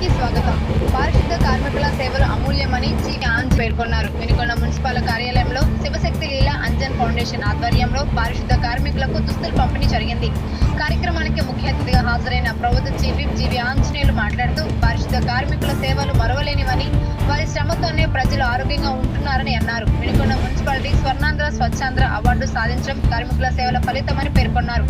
న్యూస్కి స్వాగతం. పారిశుద్ధ కార్మికుల సేవలు అమూల్యమని జి ఆంజ్ పేర్కొన్నారు. వినుకొండ మున్సిపల్ కార్యాలయంలో శివశక్తి లీల అంజన్ ఫౌండేషన్ ఆధ్వర్యంలో పారిశుద్ధ కార్మికులకు దుస్తులు పంపిణీ జరిగింది. కార్యక్రమానికి ముఖ్య అతిథిగా హాజరైన ప్రభుత్వ చీఫ్ జీవి ఆంజనేయులు మాట్లాడుతూ పారిశుద్ధ కార్మికుల సేవలు మరవలేనివని శ్రమతోనే ప్రజలు ఆరోగ్యంగా ఉంటున్నారని అన్నారు. వినుకొండ మున్సిపాలిటీ స్వర్ణాంధ్ర స్వచ్ఛాంధ్ర అవార్డు సాధించడం కార్మికుల సేవల ఫలితమని పేర్కొన్నారు.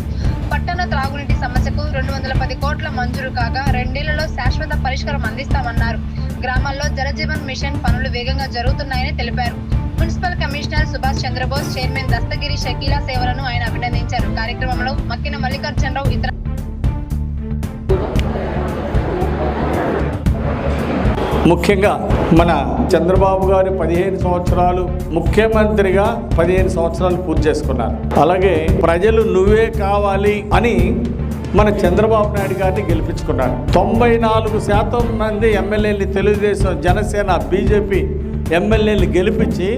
పట్టణ త్రాగునీటి సమస్యకు రెండు వందల పది కోట్ల మంజూరు కాగా రెండేళ్ళలో శాశ్వత పరిష్కారం అందిస్తామన్నారు. గ్రామాల్లో జలజీవన్ మిషన్ పనులు వేగంగా జరుగుతున్నాయని తెలిపారు. Municipal commissioner Subhash Chandrabose chairman Dastagiri Shakeela సేవలను ఆయన అభినందించారు. కార్యక్రమంలో మక్కిన మల్లికార్జునరావు ఇతర ముఖ్యంగా మన చంద్రబాబు గారు పదిహేను సంవత్సరాలు ముఖ్యమంత్రిగా పదిహేను సంవత్సరాలు పూర్తి చేసుకున్నారు. అలాగే ప్రజలు నువ్వే కావాలి అని మన చంద్రబాబు నాయుడు గారిని గెలిపించుకున్నారు. తొంభై నాలుగు శాతం మంది ఎమ్మెల్యేని తెలుగుదేశం జనసేన బీజేపీ ఎమ్మెల్యేలు గెలిపించి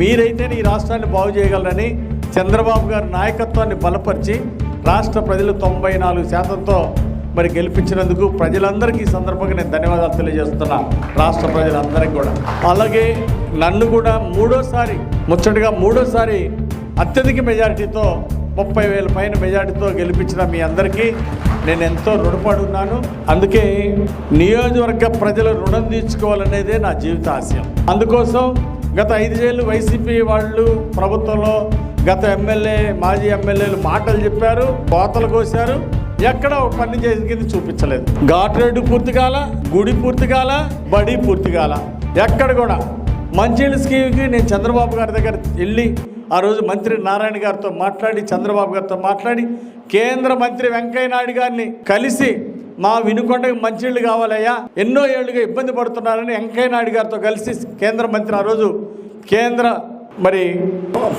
మీరైతే ఈ రాష్ట్రాన్ని బాగు చేయగలరని చంద్రబాబు గారి నాయకత్వాన్ని బలపరిచి రాష్ట్ర ప్రజలు తొంభై నాలుగు శాతంతో మరి గెలిపించినందుకు ప్రజలందరికీ ఈ సందర్భంగా నేను ధన్యవాదాలు తెలియజేస్తున్నా రాష్ట్ర ప్రజలందరికీ కూడా. అలాగే నన్ను కూడా మూడోసారి ముచ్చటగా మూడోసారి అత్యధిక మెజారిటీతో ముప్పై వేల పైన మెజారిటీతో గెలిపించిన మీ అందరికీ నేను ఎంతో రుణపడున్నాను. అందుకే నియోజకవర్గ ప్రజలు రుణం తీర్చుకోవాలనేదే నా జీవిత ఆశయం. అందుకోసం గత ఐదు వైసీపీ వాళ్ళు ప్రభుత్వంలో గత ఎమ్మెల్యే మాజీ ఎమ్మెల్యేలు మాటలు చెప్పారు కోతలు కోశారు. ఎక్కడ ఒక పని చేసింది చూపించలేదు. ఘాట్ రోడ్డు పూర్తి కాల గుడి పూర్తి కాల బడి పూర్తి కాల. ఎక్కడ కూడా. మంచినీళ్ళ స్కీమ్కి నేను చంద్రబాబు గారి దగ్గర వెళ్ళి ఆ రోజు మంత్రి నారాయణ గారితో మాట్లాడి చంద్రబాబు గారితో మాట్లాడి కేంద్ర మంత్రి వెంకయ్య నాయుడు గారిని కలిసి మా వినుకొండకి మంచినీళ్ళు కావాలయ్యా. ఎన్నో ఏళ్ళుగా ఇబ్బంది పడుతున్నారని వెంకయ్య నాయుడు గారితో కలిసి కేంద్ర మంత్రి ఆ రోజు కేంద్ర మరి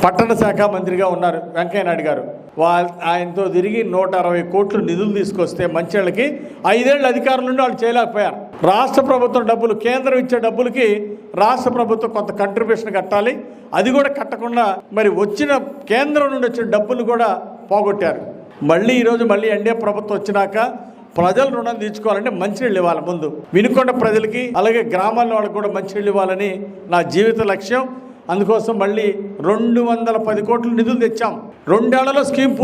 పట్టణ శాఖ మంత్రిగా ఉన్నారు వెంకయ్య నాయుడు గారు. వాళ్ళ ఆయనతో తిరిగి నూట అరవై కోట్లు నిధులు తీసుకొస్తే మంచిళ్ళకి ఐదేళ్ళు అధికారులు వాళ్ళు చేయలేకపోయారు. రాష్ట్ర ప్రభుత్వం డబ్బులు కేంద్రం ఇచ్చే డబ్బులకి రాష్ట్ర ప్రభుత్వం కొంత కంట్రిబ్యూషన్ కట్టాలి. అది కూడా కట్టకుండా మరి వచ్చిన కేంద్రం నుండి వచ్చిన డబ్బులు కూడా పోగొట్టారు. మళ్ళీ ఈరోజు మళ్ళీ ఎన్డీఏ ప్రభుత్వం వచ్చినాక ప్రజలు రుణం తీర్చుకోవాలంటే మంచినీళ్ళు ఇవ్వాలి ముందు. వినుకొండ ప్రజలకి అలాగే గ్రామాల్లో వాళ్ళకి కూడా మంచినీళ్ళు ఇవ్వాలని నా జీవిత లక్ష్యం. అందుకోసం మళ్ళీ రెండు వందల పది కోట్ల నిధులు తెచ్చాం. రెండేళ్ళలో స్కీమ్ పూర్తి